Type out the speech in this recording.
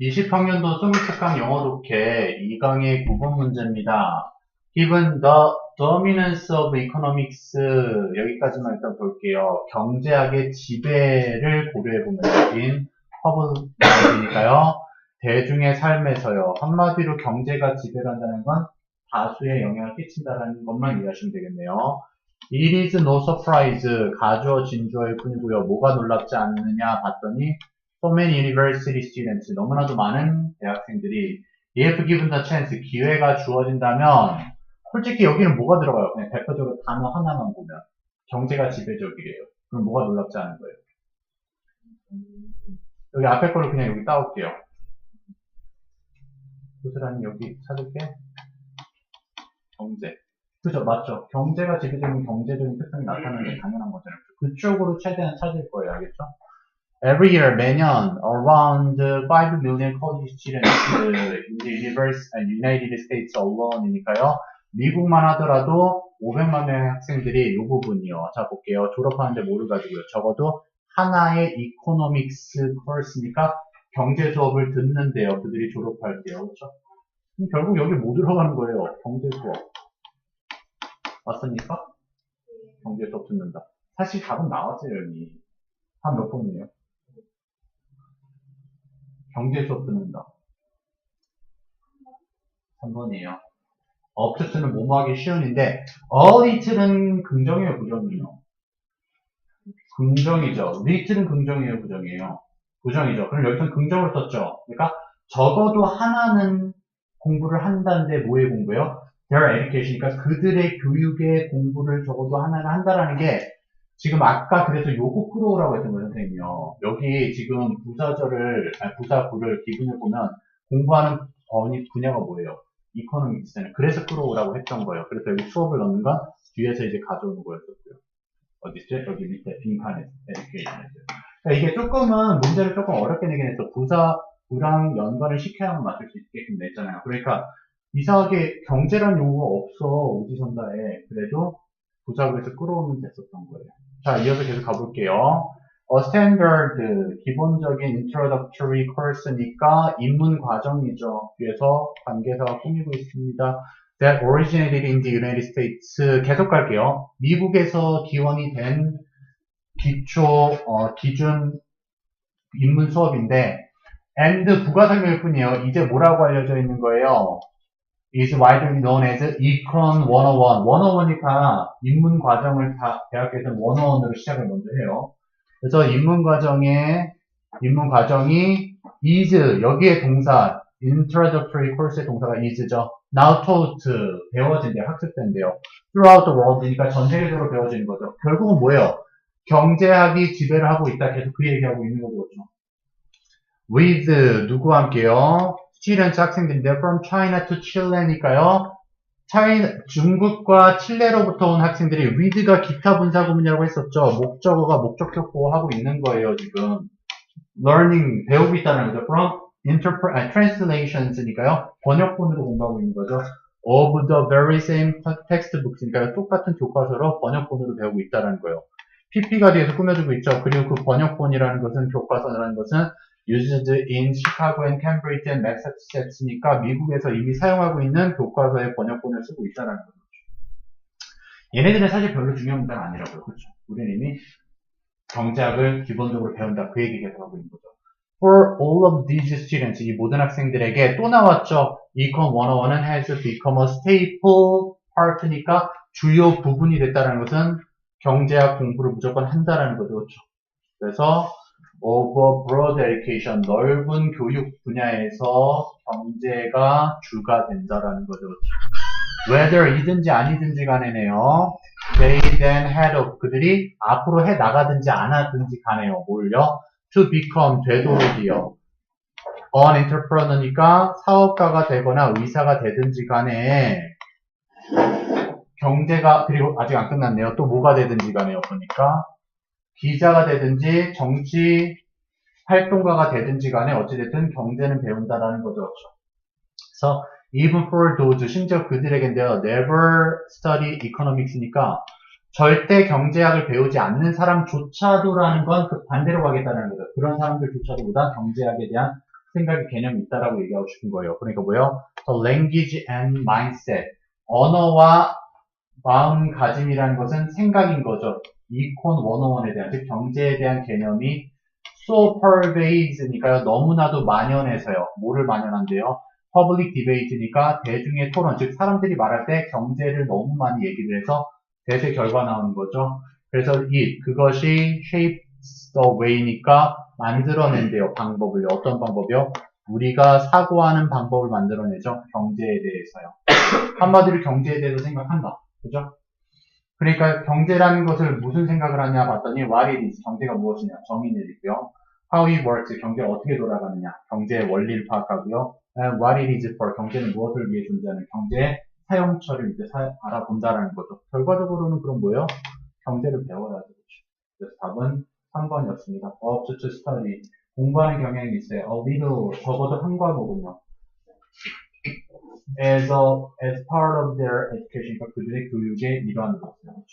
20학년도 수능특강 영어 독해 2강의 9번 문제입니다. Given the dominance of economics 여기까지만 일단 볼게요. 경제학의 지배를 고려해보면 여긴 허브이니까요. 대중의 삶에서요. 한마디로 경제가 지배를 한다는 건 다수의 영향을 끼친다는 것만 이해하시면 되겠네요. It is no surprise. 가주어 진주어일 뿐이고요. 뭐가 놀랍지 않느냐 봤더니 so many university students. 너무나도 많은 대학생들이 if given the chance. 기회가 주어진다면 솔직히 여기는 뭐가 들어가요? 그냥 대표적으로 단어 하나만 보면 경제가 지배적이래요. 그럼 뭐가 놀랍지 않은 거예요? 여기 앞에 거를 그냥 여기 따올게요. 고스란히 여기 찾을게. 경제. 그죠, 맞죠. 경제가 지배적인 경제적인 특성이 나타나는 게 당연한 거잖아요. 그쪽으로 최대한 찾을 거예요, 알겠죠? Every year, 매년, around 5 million college students in the universe, United States alone이니까요. 미국만 하더라도 500만 명의 학생들이 이 부분이요. 자, 볼게요. 졸업하는데 뭐를 가지고요? 적어도 하나의 이코노믹스 코र्스니까 경제 수업을 듣는데요. 그들이 졸업할 때요. 그렇죠? 그럼 결국 여기 뭐 들어가는 거예요? 경제 수업. 맞습니까? 경제 수업 듣는다. 사실 답은 나왔어요, 여기. 한 몇 번이에요? 경제 수업 듣는다. 3번이에요. 업투트는 뭐뭐 하기 쉬운인데, 어리틀은 긍정이에요, 부정이에요? 긍정이죠. 리틀은 긍정이에요, 부정이에요? 부정이죠. 그럼 여기서는 긍정을 썼죠. 그러니까 적어도 하나는 공부를 한다는데 뭐의 공부예요? their education. 그러니까 그들의 교육의 공부를 적어도 하나는 한다라는 게 지금 아까 그래서 요거 끌어오라고 했던 거예요, 선생님이요. 여기 지금 부사절을, 아니, 부사구를 기분을 보면 공부하는 분야가 뭐예요? 이코노믹스잖아요. 그래서 끌어오라고 했던 거예요. 그래서 여기 수업을 넣는 건 뒤에서 이제 가져오는 거였었고요. 어디있죠 여기 밑에 빈칸에 에듀케이션에서. 그러니까 이게 조금은 문제를 조금 어렵게 내긴 해서 부사구랑 연관을 시켜야만 맞을 수 있게끔 냈잖아요. 그러니까 이상하게 경제란 용어가 없어 오지선다에 그래도 부사구에서 끌어오면 됐었던 거예요. 자 이어서 계속 가볼게요. A standard 기본적인 introductory course니까 입문 과정이죠. 그래서 관계사가 꾸미고 있습니다. That originated in the United States. 계속 갈게요. 미국에서 기원이 된 기초 어, 기준 입문 수업인데 and 부가 설명일 뿐이에요. 이제 뭐라고 알려져 있는 거예요? Is widely known as Econ 101. 101이니까 입문 과정을 다 대학에서는 101으로 시작을 먼저 해요. 그래서 입문 과정에 입문 과정이 is 여기에 동사 introductory course의 동사가 is죠. now taught 배워진대요. 학습된대요. throughout the world이니까 전 세계적으로 배워지는 거죠. 결국은 뭐예요? 경제학이 지배를 하고 있다. 계속 그 얘기하고 있는 거죠. with 누구와 함께요? Students 학생들인데 from China to Chile니까요. 차이, 중국과 칠레로부터 온 학생들이 with가 기타 분사 구문이라고 했었죠. 목적어가 목적격보 하고 있는 거예요, 지금. learning, 배우고 있다는 거죠. from interpret, 아, translations니까요. 번역본으로 공부하고 있는 거죠. of the very same textbooks니까요. 똑같은 교과서로 번역본으로 배우고 있다는 거예요. PP가 뒤에서 꾸며주고 있죠. 그리고 그 번역본이라는 것은 교과서라는 것은 used in Chicago Massachusetts니까 미국에서 이미 사용하고 있는 교과서의 번역본을 쓰고 있다는 거죠. 얘네들은 사실 별로 중요한 문제는 아니라고요. 그렇죠. 우리는 이미 경제학을 기본적으로 배운다. 그 얘기 계속 하고 있는 거죠. For all of these students, 이 모든 학생들에게 또 나왔죠. Econ 101은 has become a staple part니까 주요 부분이 됐다는 것은 경제학 공부를 무조건 한다라는 거죠. 그렇죠. 그래서 over broad education, 넓은 교육 분야에서 경제가 주가 된다라는 거죠. whether 이든지 아니든지 간에네요. they then had of 그들이 앞으로 해 나가든지 안 하든지 간에요. 뭘요? to become 되도록이요. an entrepreneur니까 사업가가 되거나 의사가 되든지 간에 경제가 그리고 아직 안 끝났네요. 또 뭐가 되든지 간에요. 보니까 기자가 되든지 정치 활동가가 되든지 간에 어찌됐든 경제는 배운다라는 거죠. 그래서 even for those 심지어 그들에겐데요. never study economics니까 절대 경제학을 배우지 않는 사람조차도라는 건 그 반대로 가겠다는 거죠. 그런 사람들조차도 보다 경제학에 대한 생각의 개념이 있다라고 얘기하고 싶은 거예요. 그러니까 뭐예요? The language and mindset. 언어와 마음가짐이라는 것은 생각인 거죠. 이콘 101에 대한, 즉 경제에 대한 개념이 so pervades니까요. 너무나도 만연해서요. 뭐를 만연한데요? public debate니까 대중의 토론, 즉 사람들이 말할 때 경제를 너무 많이 얘기를 해서 대세 결과 나오는 거죠. 그래서 it, 그것이 shapes the way니까 만들어낸대요. 방법을요. 어떤 방법이요? 우리가 사고하는 방법을 만들어내죠. 경제에 대해서요. 한마디로 경제에 대해서 생각한다. 그죠? 그러니까 경제라는 것을 무슨 생각을 하냐 봤더니 what it is, 경제가 무엇이냐 정의 내리고요. how it works, 경제가 어떻게 돌아가느냐 경제의 원리를 파악하고요. and what it is for, 경제는 무엇을 위해 존재하는 경제의 사용처를 이제 사- 알아본다라는 거죠. 결과적으로는 그럼 뭐예요? 경제를 배워야 되죠. 그래서 답은 3번이었습니다. Opt to study. 공부하는 경향이 있어요. A little, 적어도 한 과목은요. As, a, as part of their education, 그러니까 그들의 교육의 일환으로서요.